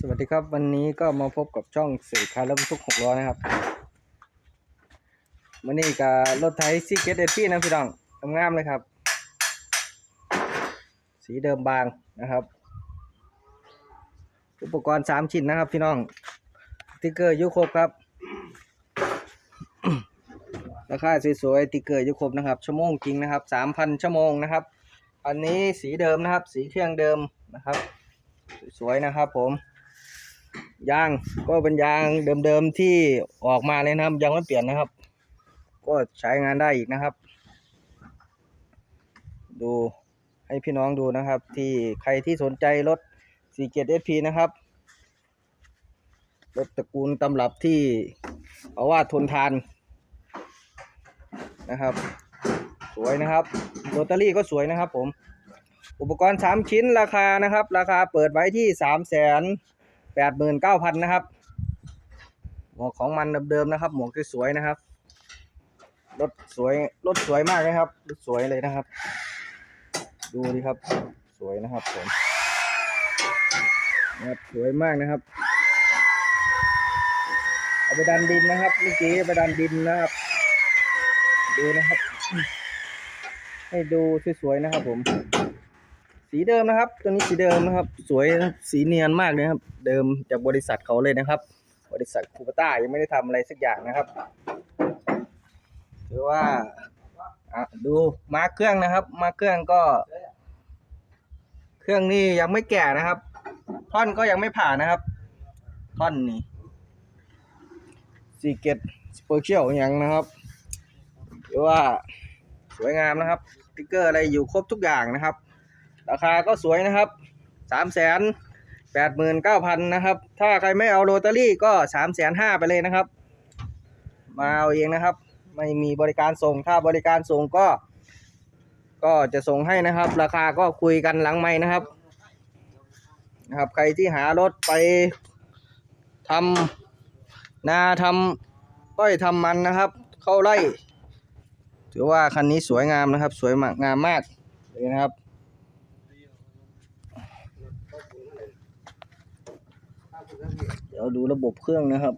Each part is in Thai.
สวัสดีครับวันนี้ก็มาพบกับช่องสื่อคาร์ลทุกหกล้อนะครับวันนี้กับรถไถซีเกตเอทีนะพี่น้องงามๆเลยครับ สีเดิมบางนะครับ อุปกรณ์สามชิ้นนะครับพี่น้องติ๊กเกอร์ยุครบครับ ราคาสวยๆติ๊กเกอร์ยุครบนะครับ ชั่วโมงจริงนะครับสามพันชั่วโมงนะครับ อันนี้สีเดิมนะครับ สีเครื่องเดิมนะครับสวยๆนะครับผม ยางก็เป็นยางเดิมๆที่ออกมาเลยนะครับ ยังไม่เปลี่ยนนะครับ ก็ใช้งานได้อีกนะครับ ดูให้พี่น้องดูนะครับ ที่ใครที่สนใจรถ 4 7 SP นะครับรถตระกูลตำรับที่เอาว่าทนทานนะครับ สวยนะครับโรตารี่ก็สวยนะครับผม อุปกรณ์สามชิ้นราคานะครับ ราคาเปิดไว้ที่สามแสน แปดหมื่นเก้าพันนะครับ หมวกของมันเดิมๆนะครับ หมวกสวยๆนะครับ รถสวย รถสวยมากนะครับ รถสวยเลยนะครับ ดูดิครับ สวยนะครับผมนะครับสวยมากนะครับ เอาไปดันดินนะครับเมื่อกี้ไปดันดินนะครับ ดูนะครับ ให้ดูสวยๆนะครับผม สีเดิมนะครับ ตัวนี้สีเดิมนะครับ สวยสีเนียนมากเลยครับ เดิมจากบริษัทเขาเลยนะครับ บริษัทคูปต้ายังไม่ได้ทำอะไรสักอย่างนะครับถือว่าดูมาเครื่องนะครับ มาเครื่องก็ เครื่องนี้ยังไม่แก่นะครับ ท่อนก็ยังไม่ผ่านนะครับ ท่อนนี้สีเกตสเปเชียลยังนะครับถือว่าสวยงามนะครับติ๊กเกอร์อะไรอยู่ครบทุกอย่างนะครับ ราคาก็สวยนะครับสามแสนแปดหมื่นเก้าพันนะครับ ถ้าใครไม่เอาโรตารี่ก็สามแสนห้าไปเลยนะครับ มาเอาเองนะครับ ไม่มีบริการส่ง ถ้าบริการส่งก็ ก็จะส่งให้นะครับ ราคาก็คุยกันหลังไม่นะครับ นะครับ ใครที่หารถไปทำนาทำอ้อยทำมันนะครับ เข้าไร่ ถือว่าคันนี้สวยงามนะครับ สวยมากงามมากเลยนะครับ ดี๋ยวดูระบบเครื่องนะครับ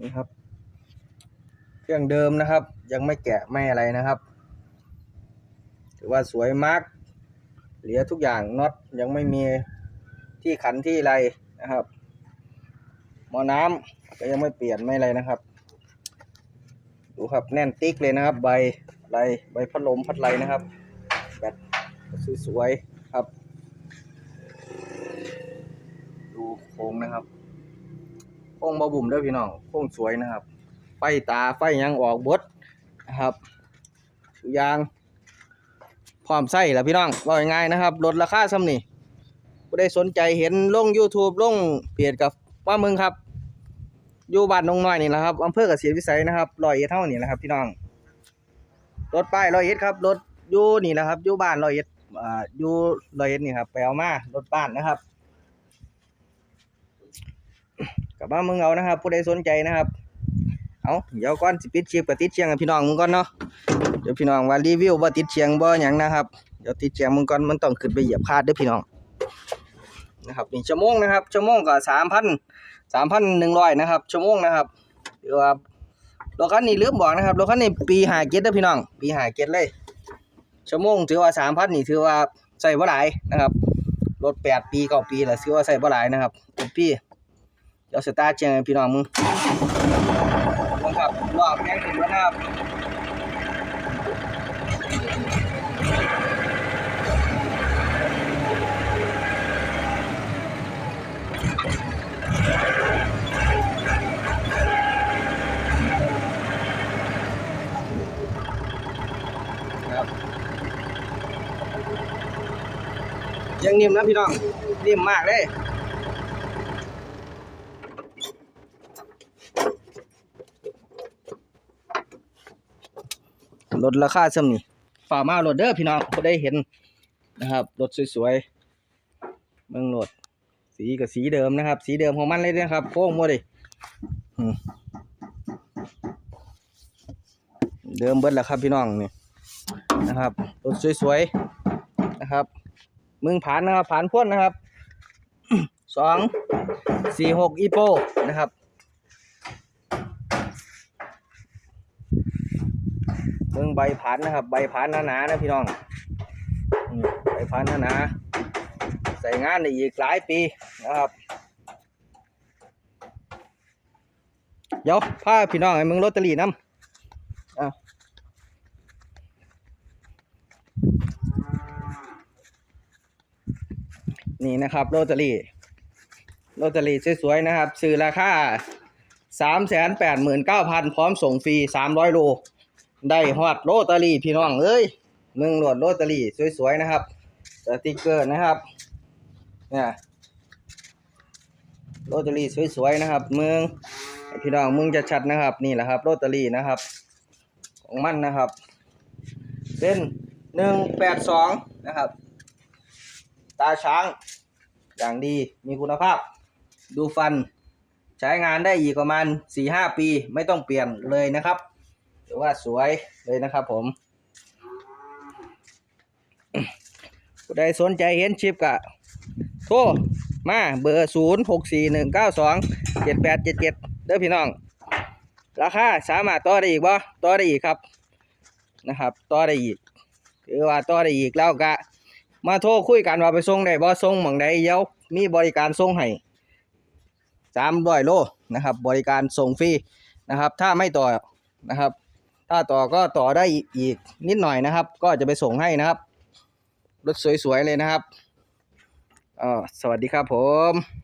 นี่ครับ เครื่องเดิมนะครับ ยังไม่แกะไม่อะไรนะครับ ถือว่าสวยมาก เหลือทุกอย่างน็อตยังไม่มีที่ขันที่อะไรนะครับหม้อน้ำก็ยังไม่เปลี่ยนไม่อะไรนะครับ ดูครับแน่นติ๊กเลยนะครับ ใบไรใบพัดลมพัดไรนะครับแบต สวยๆครับ ดูโค้งนะครับโค้งบาบุ่มด้อพี่น้องโค้งสวยนะครับ ไฟตาไฟยังออกบดนะครับยางพร้อมใส่แล้วพี่น้องว่าง่ายนะครับลดราคาซ้ำนี่ผู้ได้สนใจเห็นลง YouTube ลงเพจกับว่ามึงครับอยู่บ้านนงน้อยนี่แหละครับอำเภอเกษตรวิสัยนะครับร้อยเอ็ดเท่านี่แหละครับพี่น้องรถป้ายร้อยเอ็ดครับรถอยู่นี่แหละครับอยู่บ้านร้อยเอ็ด อ่าอยู่ร้อยเอ็ดนี่ครับไปเอามารถบ้านนะครับกลับมามึงเอานะครับ ผู้ใดสนใจนะครับ เอาเดี๋ยวก่อนสิปิดเชียงกับติดเชียงกับพี่น้องมึงก่อนเนาะเดี๋ยวพี่น้องว่ารีวิวว่าติดเชียงบ่หยังนะครับเดี๋ยวติดเชียงมึงก่อนมันต้องขึ้นไปเหยียบคาดด้วยพี่น้องนะครับนี่ชั่วโมงนะครับชั่วโมงก็สามพันสามพันหนึ่งร้อยนะครับชั่วโมงนะครับเดี๋ยวรถคันนี้ลืมบอกนะครับรถคันนี้ปีหาเจ็ดเด้อพี่น้อง ปีหาเจ็ดเลย ชั่วโมงถือว่าสามพันนี่ถือว่าใส่บ่หลายนะครับรถแปดปีเก้าปีแล้วถือว่าใส่บ่หลายนะครับเป็นปีเดี๋ยวสตาร์ทเชียงพี่น้องมึงมึงครับรอบแข่งถึงแล้วนะครับครับ ยังนิ่มนะพี่น้อง นิ่มมากเลยลดราคาซ้ำนี่ฝ่ามาโหลดเด้อพี่น้องก็ได้เห็นนะครับรถสวยๆเมืองโหลด สีกับสีเดิมนะครับ สีเดิมของมันเลยนะครับโค้งหมดเลยเดิมเบิดแล้วครับพี่น้องนี่นะครับรถสวยๆนะครับ มึงผ่านนะครับผ่านพ่นนะครับสองสี่หกอีโปนะครับเบิ่งใบผ่านนะครับ ใบผ่านหนาๆนะพี่น้องใบผ่านหนาๆใส่งานได้อีกหลายปีนะครับ เดี๋ยวพาพี่น้องให้มึงลอตเตอรี่น้ำอะ นี่นะครับลอตเตอรี่ลอตเตอรี่สวยๆนะครับ ซื้อราคาสามแสนแปดหมื่นเก้าพันพร้อมส่งฟรีสามร้อยโล ได้ฮอดโลตเตอรี่พี่น้องเอ้ยมึงโหลดโลตเตอรี่สวยๆนะครับสติกเกอร์นะครับเนี่ยโลตเตอรี่สวยๆนะครับมึงพี่น้องมึงจะชัดนะครับ นี่แหละครับโลตเตอรี่นะครับ ของมันนะครับ เป็นหนึ่งแปดสองนะครับ ตาช้าง อย่างดีมีคุณภาพ ดูฟัน ใช้งานได้อีกประมาณสี่ห้าปีไม่ต้องเปลี่ยนเลยนะครับถือว่าสวยเลยนะครับผมผู้ใดสนใจเห็นชิปกะ โทรมาเบอร์ศูนย์หกสี่หนึ่งเก้าสองเจ็ดแปดเจ็ดเจ็ดเด้อพี่น้อง ราคาสามารถต่อได้อีกบ่ต่อได้อีกครับนะครับ ต่อได้อีก คือว่าต่อได้อีกแล้วก็ มาโทรคุยกันว่าไปส่งได้บ่ส่งหม่องใดเดี๋ยวมีบริการส่งให้สามร้อยโลนะครับ บริการส่งฟรีนะครับ ถ้าไม่ต่อนะครับ ถ้าต่อก็ต่อได้อีกนิดหน่อยนะครับ ก็จะไปส่งให้นะครับรถสวยๆเลยนะครับอ่อสวัสดีครับผม